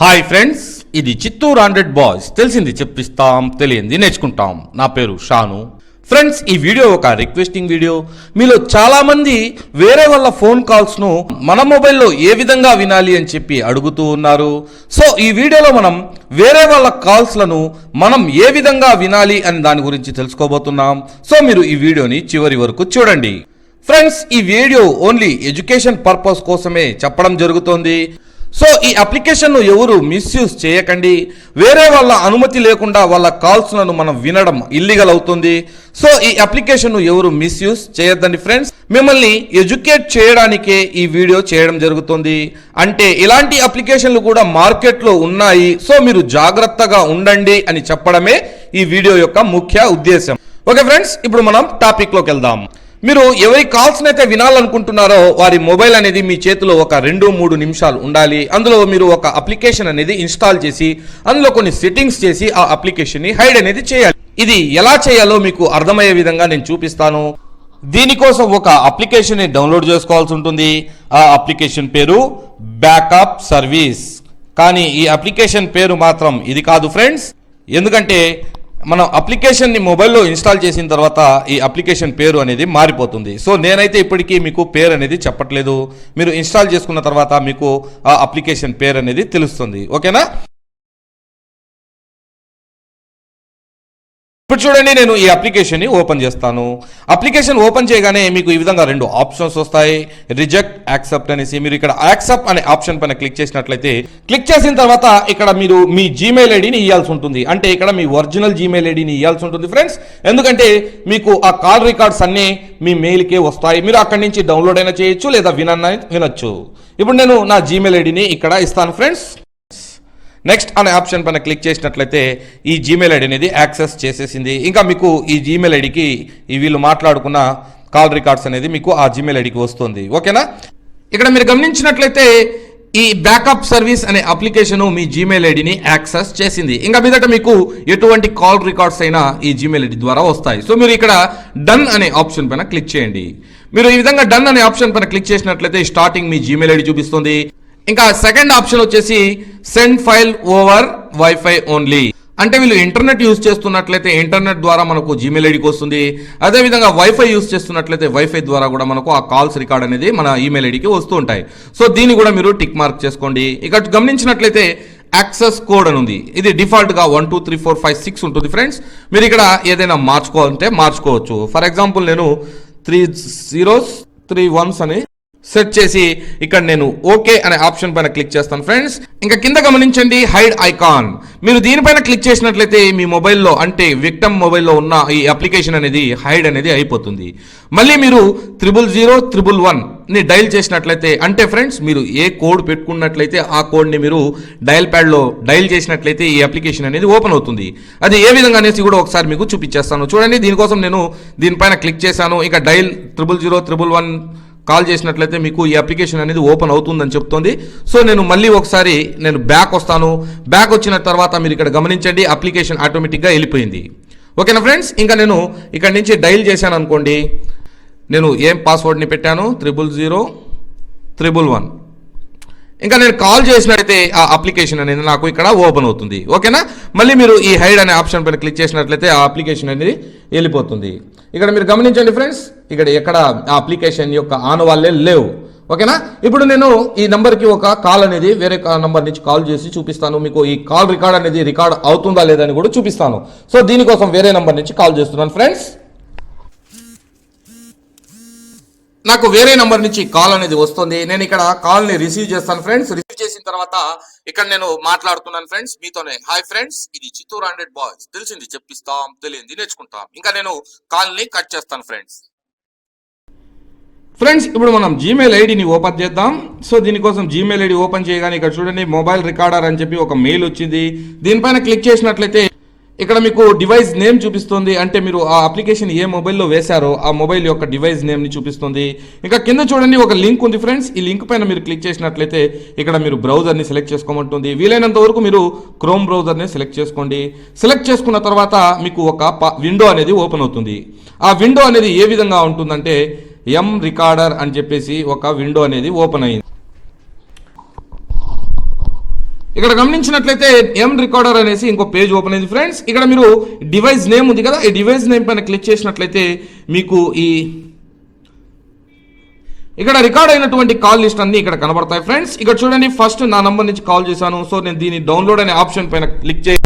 Hi friends ఇది Chittoor hundred boys. తెలిసింది చెప్పిస్తాం తెలియంది నేర్చుకుంటాం. నా పేరు షాను. ఫ్రెండ్స్ ఈ వీడియో ఒక రిక్వెస్టింగ్ వీడియో మీలో చాలా మంది వేరే వాళ్ళ ఫోన్ కాల్స్ను మన మొబైల్లో ఏ విధంగా వినాలి అని చెప్పి అడుగుతూ ఉన్నారు. సో ఈ వీడియోలో మనం వేరే వాళ్ళ కాల్స్లను మనం ఏ విధంగా వినాలి అని దాని గురించి తెలుసుకోబోతున్నాం. సో మీరు ఈ వీడియోని చివరి వరకు చూడండి. ఫ్రెండ్స్ ఈ వీడియో ఓన్లీ ఎడ్యుకేషన్ పర్పస్ కోసమే చెప్పడం జరుగుతోంది. సో ఈ అప్లికేషన్ను ఎవరు మిస్యూజ్ చేయకండి. వేరే వాళ్ళ అనుమతి లేకుండా వాళ్ళ కాల్స్లను మనం వినడం ఇల్లీగల్ అవుతుంది. సో ఈ అప్లికేషన్ను ఎవరు మిస్యూజ్ చేయొద్దండి ఫ్రెండ్స్ మిమ్మల్ని ఎడ్యుకేట్ చేయడానికే ఈ వీడియో చేయడం జరుగుతుంది. అంటే ఇలాంటి అప్లికేషన్లు కూడా మార్కెట్లో ఉన్నాయి. సో మీరు జాగ్రత్తగా ఉండండి అని చెప్పడమే ఈ వీడియో యొక్క ముఖ్య ఉద్దేశం. ఓకే ఫ్రెండ్స్ ఇప్పుడు మనం టాపిక్లోకి వెళ్దాం. మీరు ఎవరి కాల్స్ అయితే వినాలనుకుంటున్నారో వారి మొబైల్ అనేది మీ చేతిలో ఒక రెండు మూడు నిమిషాలు ఉండాలి. అందులో మీరు ఒక అప్లికేషన్ అనేది ఇన్స్టాల్ చేసి అందులో కొన్ని సెట్టింగ్స్ చేసి ఆ అప్లికేషన్ని హైడ్ అనేది చేయాలి. ఇది ఎలా చేయాలో మీకు అర్థమయ్యే విధంగా నేను చూపిస్తాను. దీనికోసం ఒక అప్లికేషన్ని డౌన్లోడ్ చేసుకోవాల్సి ఉంటుంది. ఆ అప్లికేషన్ పేరు బ్యాకప్ సర్వీస్ కానీ ఈ అప్లికేషన్ పేరు మాత్రం ఇది కాదు ఫ్రెండ్స్ ఎందుకంటే మనం అప్లికేషన్ని మొబైల్లో ఇన్స్టాల్ చేసిన తర్వాత ఈ అప్లికేషన్ పేరు అనేది మారిపోతుంది. సో నేనైతే ఇప్పటికీ మీకు పేరు అనేది చెప్పట్లేదు. మీరు ఇన్స్టాల్ చేసుకున్న తర్వాత మీకు ఆ అప్లికేషన్ పేరు అనేది తెలుస్తుంది. ఓకేనా? ఇప్పుడు చూడండి నేను ఈ అప్లికేషన్ని ఓపెన్ చేస్తాను. అప్లికేషన్ ఓపెన్ చేయగానే మీకు ఈ విధంగా రెండు ఆప్షన్స్ వస్తాయి. రిజెక్ట్ యాక్సెప్ట్ అనేసి. మీరు ఇక్కడ యాక్సెప్ట్ అనే ఆప్షన్ పైన క్లిక్ చేసినట్లయితే క్లిక్ చేసిన తర్వాత ఇక్కడ మీరు మీ జీమెయిల్ ఐడిని ఇవ్వాల్సి ఉంటుంది. అంటే ఇక్కడ మీ ఒరిజినల్ జీమెయిల్ ఐడిని ఇవ్వాల్సి ఉంటుంది ఫ్రెండ్స్ ఎందుకంటే మీకు ఆ కాల్ రికార్డ్స్ అన్నీ మీ మెయిల్కే వస్తాయి. మీరు అక్కడి నుంచి డౌన్లోడ్ అయినా చేయొచ్చు లేదా వినన్నా వినొచ్చు. ఇప్పుడు నేను నా జీమెయిల్ ఐడిని ఇక్కడ ఇస్తాను ఫ్రెండ్స్ నెక్స్ట్ అనే ఆప్షన్ పైన క్లిక్ చేసినట్లయితే ఈ జీమెయిల్ ఐడి అనేది యాక్సెస్ చేసేసింది. ఇంకా మీకు ఈ జీమెయిల్ ఐడికి ఈ వీళ్ళు మాట్లాడుకున్న కాల్ రికార్డ్స్ అనేది మీకు ఆ జీమెయిల్ ఐడికి వస్తుంది. ఓకేనా ఇక్కడ మీరు గమనించినట్లయితే ఈ బ్యాకప్ సర్వీస్ అనే అప్లికేషన్ మీ జీమెయిల్ ఐడిని యాక్సెస్ చేసింది. ఇంకా మీదట మీకు ఎటువంటి కాల్ రికార్డ్స్ అయినా ఈ జీమెయిల్ ఐడి ద్వారా వస్తాయి. సో మీరు ఇక్కడ డన్ అనే ఆప్షన్ పైన క్లిక్ చేయండి. మీరు ఈ విధంగా డన్ అనే ఆప్షన్ పైన క్లిక్ చేసినట్లయితే స్టార్టింగ్ మీ జీమెయిల్ ఐడి చూపిస్తుంది. ఇంకా సెకండ్ ఆప్షన్ వచ్చేసి send file over wifi only అంటే వీళ్ళు ఇంటర్నెట్ యూజ్ చేస్తున్నట్లయితే ఇంటర్నెట్ ద్వారా మనకు జీమెయిల్ ఐడికి వస్తుంది. అదేవిధంగా వైఫై యూజ్ చేస్తున్నట్లయితే వైఫై ద్వారా కూడా మనకు ఆ కాల్స్ రికార్డ్ అనేది మన ఈమెయిల్ ఐడికి వస్తూ ఉంటాయి. సో దీన్ని కూడా మీరు టిక్ మార్క్ చేసుకోండి. ఇక గమనించినట్లయితే యాక్సెస్ కోడ్ అని ఉంది. ఇది డిఫాల్ట్గా one two three four five six ఉంటుంది ఫ్రెండ్స్ మీరు ఇక్కడ ఏదైనా మార్చుకోవాలంటే మార్చుకోవచ్చు. ఫర్ ఎగ్జాంపుల్ నేను త్రీ జీరోస్ త్రీ వన్స్ అని సెట్ చేసి ఇక్కడ నేను ఓకే అనే ఆప్షన్ పైన క్లిక్ చేస్తాను ఫ్రెండ్స్. ఇంకా కింద గమనించండి హైడ్ ఐకాన్. మీరు దీనిపైన క్లిక్ చేసినట్లయితే మీ మొబైల్లో అంటే విక్టమ్ మొబైల్లో ఉన్న ఈ అప్లికేషన్ అనేది హైడ్ అనేది అయిపోతుంది. మళ్ళీ మీరు త్రిబుల్ జీరో త్రిబుల్ వన్ని డైల్ చేసినట్లయితే అంటే ఫ్రెండ్స్ మీరు ఏ కోడ్ పెట్టుకున్నట్లయితే ఆ కోడ్ని మీరు డయల్ ప్యాడ్లో డైల్ చేసినట్లయితే ఈ అప్లికేషన్ అనేది ఓపెన్ అవుతుంది. అది ఏ విధంగా అనేసి కూడా ఒకసారి మీకు చూపించేస్తాను. చూడండి దీనికోసం నేను దీనిపైన క్లిక్ చేశాను. ఇక dial triple zero triple one call చేసినట్లయితే మీకు ఈ అప్లికేషన్ అనేది ఓపెన్ అవుతుందని చెప్తోంది. సో నేను మళ్ళీ ఒకసారి నేను బ్యాక్ వస్తాను. బ్యాక్ వచ్చిన తర్వాత మీరు ఇక్కడ గమనించండి అప్లికేషన్ ఆటోమేటిక్గా వెళ్ళిపోయింది. ఓకేనా ఫ్రెండ్స్? ఇంకా నేను ఇక్కడ నుంచి డైల్ చేశాను అనుకోండి. నేను ఏం పాస్వర్డ్ని పెట్టాను? త్రిబుల్ జీరో త్రిబుల్ వన్ ఇంకా నేను కాల్ చేసినట్లయితే ఆ అప్లికేషన్ అనేది నాకు ఇక్కడ ఓపెన్ అవుతుంది. ఓకేనా? మళ్ళీ మీరు ఈ హైడ్ అనే ఆప్షన్ పైన క్లిక్ చేసినట్లయితే ఆ అప్లికేషన్ అనేది వెళ్ళిపోతుంది. ఇక్కడ మీరు గమనించండి ఫ్రెండ్స్ ఇక్కడ ఎక్కడ ఆ అప్లికేషన్ యొక్క ఆనవాళ్ళే లేవు. ఓకేనా? ఇప్పుడు నేను ఈ నెంబర్కి ఒక కాల్ అనేది వేరే నంబర్ నుంచి కాల్ చేసి చూపిస్తాను. మీకు ఈ కాల్ రికార్డ్ అనేది రికార్డ్ అవుతుందా లేదా అని కూడా చూపిస్తాను. సో దీనికోసం వేరే నెంబర్ నుంచి కాల్ చేస్తున్నాను ఫ్రెండ్స్. నాకు వేరే నంబర్ నుంచి కాల్ అనేది వస్తుంది. నేను ఇక్కడ కాల్ని రిసీవ్ చేస్తాను ఫ్రెండ్స్. రిసీవ్ చేసిన తర్వాత ఇక్కడ నేను మాట్లాడుతున్నాను ఫ్రెండ్స్. మీతోనే. Hi friends. ఇది చిత్తూరు హండ్రెడ్ బాయ్స్. తెలిసింది చెప్పిస్తాం తెలియంది నేర్చుకుంటాం. ఇంకా నేను కాల్ని కట్ చేస్తాను ఫ్రెండ్స్. ఫ్రెండ్స్ ఇప్పుడు మనం జీమెయిల్ ఐడిని ఓపెన్ చేద్దాం. సో దీనికోసం జీమెయిల్ ఐడి ఓపెన్ చేయగానే ఇక్కడ చూడండి మొబైల్ రికార్డర్ అని చెప్పి ఒక మెయిల్ వచ్చింది. దీనిపైన క్లిక్ చేసినట్లయితే ఇక్కడ మీకు డివైస్ నేమ్ చూపిస్తుంది. అంటే మీరు ఆ అప్లికేషన్ ఏ మొబైల్లో వేశారో ఆ మొబైల్ యొక్క డివైస్ నేమ్ని చూపిస్తుంది. ఇంకా కింద చూడండి ఒక లింక్ ఉంది ఫ్రెండ్స్ ఈ లింక్ పైన మీరు క్లిక్ చేసినట్లయితే ఇక్కడ మీరు బ్రౌజర్ని సెలెక్ట్ చేసుకోమంటుంది. వీలైనంత వరకు మీరు క్రోమ్ బ్రౌజర్ని సెలెక్ట్ చేసుకోండి. సెలెక్ట్ చేసుకున్న తర్వాత మీకు ఒక విండో అనేది ఓపెన్ అవుతుంది. ఆ విండో అనేది ఏ విధంగా ఉంటుందంటే ఎం రికార్డర్ అని చెప్పేసి ఒక విండో అనేది ఓపెన్ అయింది. ఇక్కడ గమనించినట్లయితే ఎం రికార్డర్ అనేసి ఇంకో పేజ్ ఓపెన్ అయింది ఫ్రెండ్స్ ఇక్కడ మీరు డివైస్ నేమ్ ఉంది కదా ఈ డివైస్ నేమ్ పైన క్లిక్ చేసినట్లయితే మీకు ఈ ఇక్కడ రికార్డ్ అయినటువంటి కాల్ లిస్ట్ అన్ని ఇక్కడ కనబడతాయి ఫ్రెండ్స్ ఇక్కడ చూడండి ఫస్ట్ నా నంబర్ నుంచి కాల్ చేశాను. సో నేను దీన్ని డౌన్లోడ్ అనే ఆప్షన్ పైన క్లిక్ చేసి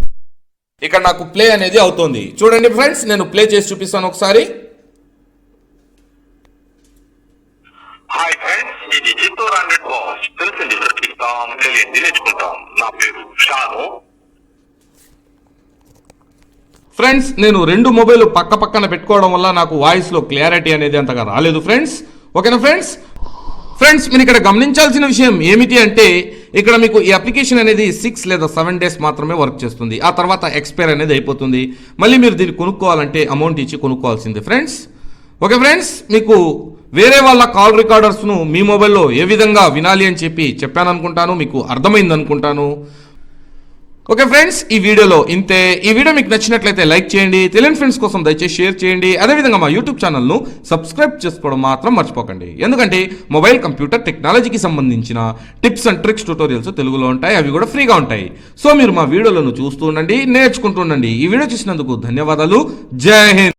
ఇక్కడ నాకు ప్లే అనేది అవుతుంది. చూడండి ఫ్రెండ్స్ నేను ప్లే చేసి చూపిస్తాను ఒకసారి. హాయ్ ఫ్రెండ్స్ ఇది జిత్తు హండ్రెడ్ బాక్స్ తెలిసింది దొరికిస్తాం తెలియంది నేర్చుకుంటాం నా పేరు షాను ఫ్రెండ్స్ నేను రెండు మొబైల్ పక్క పక్కన పెట్టుకోవడం వల్ల నాకు వాయిస్లో క్లారిటీ అనేది అంతగా రాలేదు. ఫ్రెండ్స్ ఓకేనా ఫ్రెండ్స్ ఫ్రెండ్స్ మీరు ఇక్కడ గమనించాల్సిన విషయం ఏమిటి అంటే ఇక్కడ మీకు ఈ అప్లికేషన్ అనేది సిక్స్ లేదా సెవెన్ డేస్ మాత్రమే వర్క్ చేస్తుంది. ఆ తర్వాత ఎక్స్పైర్ అనేది అయిపోతుంది. మళ్ళీ మీరు దీన్ని కొనుక్కోవాలంటే అమౌంట్ ఇచ్చి కొనుక్కోవాల్సిందే. ఫ్రెండ్స్ ఓకే ఫ్రెండ్స్ మీకు వేరే వాళ్ళ కాల్ రికార్డర్స్ను మీ మొబైల్లో ఏ విధంగా వినాలి అని చెప్పి చెప్పాను అనుకుంటాను మీకు అర్థమైంది అనుకుంటాను ఓకే ఫ్రెండ్స్ ఈ వీడియోలో ఇంతే. ఈ వీడియో మీకు నచ్చినట్లయితే లైక్ చేయండి తెలియని ఫ్రెండ్స్ కోసం దయచేసి షేర్ చేయండి. అదేవిధంగా మా యూట్యూబ్ ఛానల్ను సబ్స్క్రైబ్ చేసుకోవడం మాత్రం మర్చిపోకండి. ఎందుకంటే మొబైల్ కంప్యూటర్ టెక్నాలజీకి సంబంధించిన టిప్స్ అండ్ ట్రిక్స్ ట్యూటోరియల్స్ తెలుగులో ఉంటాయి అవి కూడా ఫ్రీగా ఉంటాయి. సో మీరు మా వీడియోలను చూస్తూ ఉండండి నేర్చుకుంటూ ఉండండి. ఈ వీడియో చూసినందుకు ధన్యవాదాలు. జై హింద్.